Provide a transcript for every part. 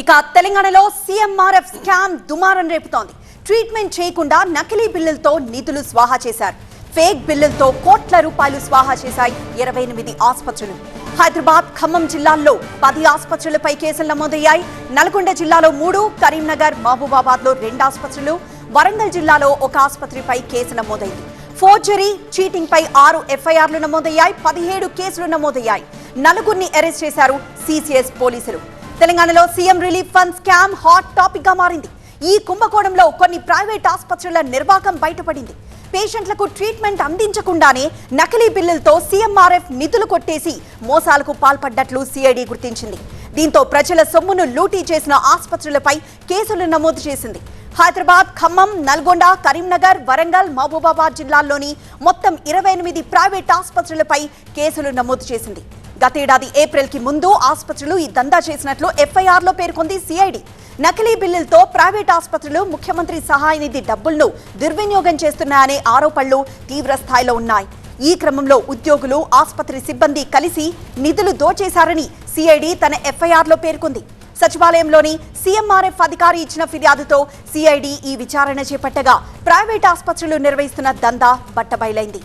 ఇక తెలంగాణలో CMRF scam దుమారం రేపుతోంది. ట్రీట్మెంట్ చేయకుండా నకిలీ బిల్లులతో నిధులు స్వాహా చేశారు. ఫేక్ బిల్లులతో కోట్ల రూపాయలు స్వాహా చేశాయి ఇరవై ఎనిమిది ఆసుపత్రులు. హైదరాబాద్ ఖమ్మం జిల్లాల్లో పది ఆసుపత్రులపై కేసులు నమోదయ్యాయి. నల్గొండ జిల్లాలో మూడు కరీంనగర్ మహబూబాబాద్లో రెండు ఆసుపత్రులు. వరంగల్ జిల్లాలో ఒక ఆసుపత్రిపై కేసు నమోదైంది. ఫోర్జరీ చీటింగ్ పై ఆరు ఎఫ్ఐఆర్లు నమోదయ్యాయి. పదిహేడు కేసులు నమోదయ్యాయి. నలుగురిని అరెస్ట్ చేశారు సిసిఎస్ పోలీసులు. తెలంగాణలో CM relief fund scam hot టాపిక్గా మారింది. ఈ కుంభకోణంలో కొన్ని ప్రైవేట్ ఆసుపత్రుల నిర్వాకం బయటపడింది. పేషెంట్లకు ట్రీట్మెంట్ అందించకుండానే నకిలీ బిల్లులతో సీఎంఆర్ఎఫ్ నిధులు కొట్టేసి మోసాలకు పాల్పడ్డట్లు సిఐడి గుర్తించింది. దీంతో ప్రజల సొమ్మును లూటీ చేసిన ఆసుపత్రులపై కేసులు నమోదు చేసింది. హైదరాబాద్ ఖమ్మం నల్గొండ కరీంనగర్ వరంగల్ మహబూబాబాద్ జిల్లాల్లోని మొత్తం ఇరవై ఎనిమిది ప్రైవేట్ ఆసుపత్రులపై కేసులు నమోదు చేసింది. గతేడాది ఏప్రిల్కి ముందు ఆసుపత్రులు ఈ దందా చేసినట్లు ఎఫ్ఐఆర్లో పేర్కొంది సిఐడి నకిలీ బిల్లులతో ప్రైవేట్ ఆసుపత్రులు ముఖ్యమంత్రి సహాయ నిధి డబ్బులను దుర్వినియోగం చేస్తున్నాయనే ఆరోపణలు తీవ్ర స్థాయిలో ఉన్నాయి. ఈ క్రమంలో ఉద్యోగులు ఆసుపత్రి సిబ్బంది కలిసి నిధులు దోచేశారని సిఐడి తన ఎఫ్ఐఆర్లో పేర్కొంది. సచివాలయంలోని సీఎంఆర్ఎఫ్ అధికారి ఇచ్చిన ఫిర్యాదుతో సిఐడి ఈ విచారణ చేపట్టగా ప్రైవేట్ ఆసుపత్రులు నిర్వహిస్తున్న దందా బట్టబయలైంది.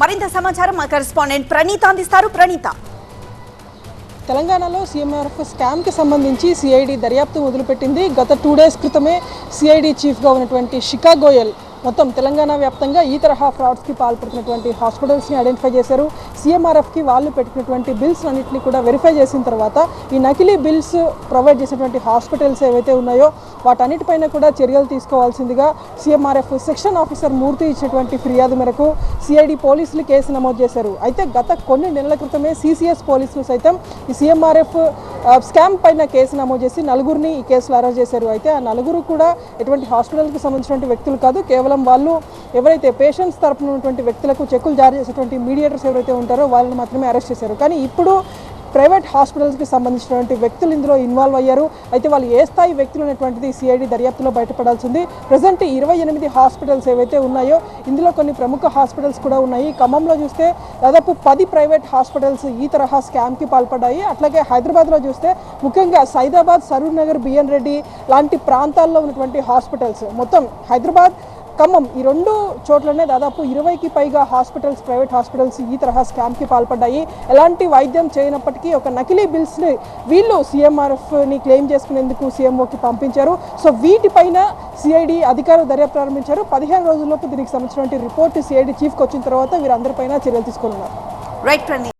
మరింత సమాచారం మా కరెస్పాండెంట్ ప్రణీత అందిస్తారు. ప్రణీత. తెలంగాణలో సీఎంఆర్ఎఫ్ స్కామ్కి సంబంధించి సిఐడి దర్యాప్తు మొదలుపెట్టింది. గత టూ డేస్ క్రితమే సిఐడి చీఫ్గా ఉన్నటువంటి షికా గోయల్ మొత్తం తెలంగాణ వ్యాప్తంగా ఈ తరహా ఫ్రాడ్స్కి పాల్పడుతున్నటువంటి హాస్పిటల్స్ని ఐడెంటిఫై చేశారు. సీఎంఆర్ఎఫ్కి వాళ్ళు పెట్టినటువంటి బిల్స్ అన్నింటినీ కూడా వెరిఫై చేసిన తర్వాత ఈ నకిలీ బిల్స్ ప్రొవైడ్ చేసినటువంటి హాస్పిటల్స్ ఏవైతే ఉన్నాయో వాటన్నిటిపైన కూడా చర్యలు తీసుకోవాల్సిందిగా సీఎంఆర్ఎఫ్ సెక్షన్ ఆఫీసర్ మూర్తి ఇచ్చినటువంటి ఫిర్యాదు మేరకు సిఐడి పోలీసులు కేసు నమోదు చేశారు. అయితే గత కొన్ని నెలల క్రితమే సిసిఎస్ పోలీసులు సైతం ఈ సీఎంఆర్ఎఫ్ స్కామ్ పైన కేసు నమోదు చేసి నలుగురిని ఈ కేసులో అరెస్ట్ చేశారు. అయితే ఆ నలుగురు కూడా ఎటువంటి హాస్పిటల్కి సంబంధించినటువంటి వ్యక్తులు కాదు కేవలం వాళ్ళు ఎవరైతే పేషెంట్స్ తరపున ఉన్నటువంటి వ్యక్తులకు చెక్కులు జారీ చేసేటువంటి మీడియేటర్స్ ఎవరైతే ఉంటారో వాళ్ళని మాత్రమే అరెస్ట్ చేశారు. కానీ ఇప్పుడు ప్రైవేట్ హాస్పిటల్స్కి సంబంధించినటువంటి వ్యక్తులు ఇందులో ఇన్వాల్వ్ అయ్యారు. అయితే వాళ్ళు ఏ స్థాయి వ్యక్తులు అనేటువంటిది సిఐడి దర్యాప్తులో బయటపడాల్సింది ప్రజెంట్ ఇరవై ఎనిమిది హాస్పిటల్స్ ఏవైతే ఉన్నాయో ఇందులో కొన్ని ప్రముఖ హాస్పిటల్స్ కూడా ఉన్నాయి. ఖమ్మంలో చూస్తే దాదాపు పది ప్రైవేట్ హాస్పిటల్స్ ఈ తరహా స్కామ్కి పాల్పడ్డాయి. అట్లాగే హైదరాబాద్లో చూస్తే ముఖ్యంగా సైదాబాద్ సరూర్ నగర్ బిఎన్ రెడ్డి లాంటి ప్రాంతాల్లో ఉన్నటువంటి హాస్పిటల్స్. మొత్తం హైదరాబాద్ ఖమ్మం. ఈ రెండు చోట్లనే దాదాపు ఇరవైకి పైగా హాస్పిటల్స్ ప్రైవేట్ హాస్పిటల్స్ ఈ తరహా స్కామ్కి పాల్పడ్డాయి. ఎలాంటి వైద్యం చేయనప్పటికీ ఒక నకిలీ బిల్స్ని వీళ్ళు సీఎంఆర్ఎఫ్ని క్లెయిమ్ చేసుకునేందుకు సీఎంఓకి పంపించారు. సో వీటిపైన సిఐడి అధికారులు దర్యాప్తు ప్రారంభించారు. పదిహేను రోజుల్లోపు దీనికి సంబంధించినటువంటి రిపోర్ట్ సిఐడి చీఫ్కి వచ్చిన తర్వాత వీరందరిపైన చర్యలు తీసుకున్నారు రైట్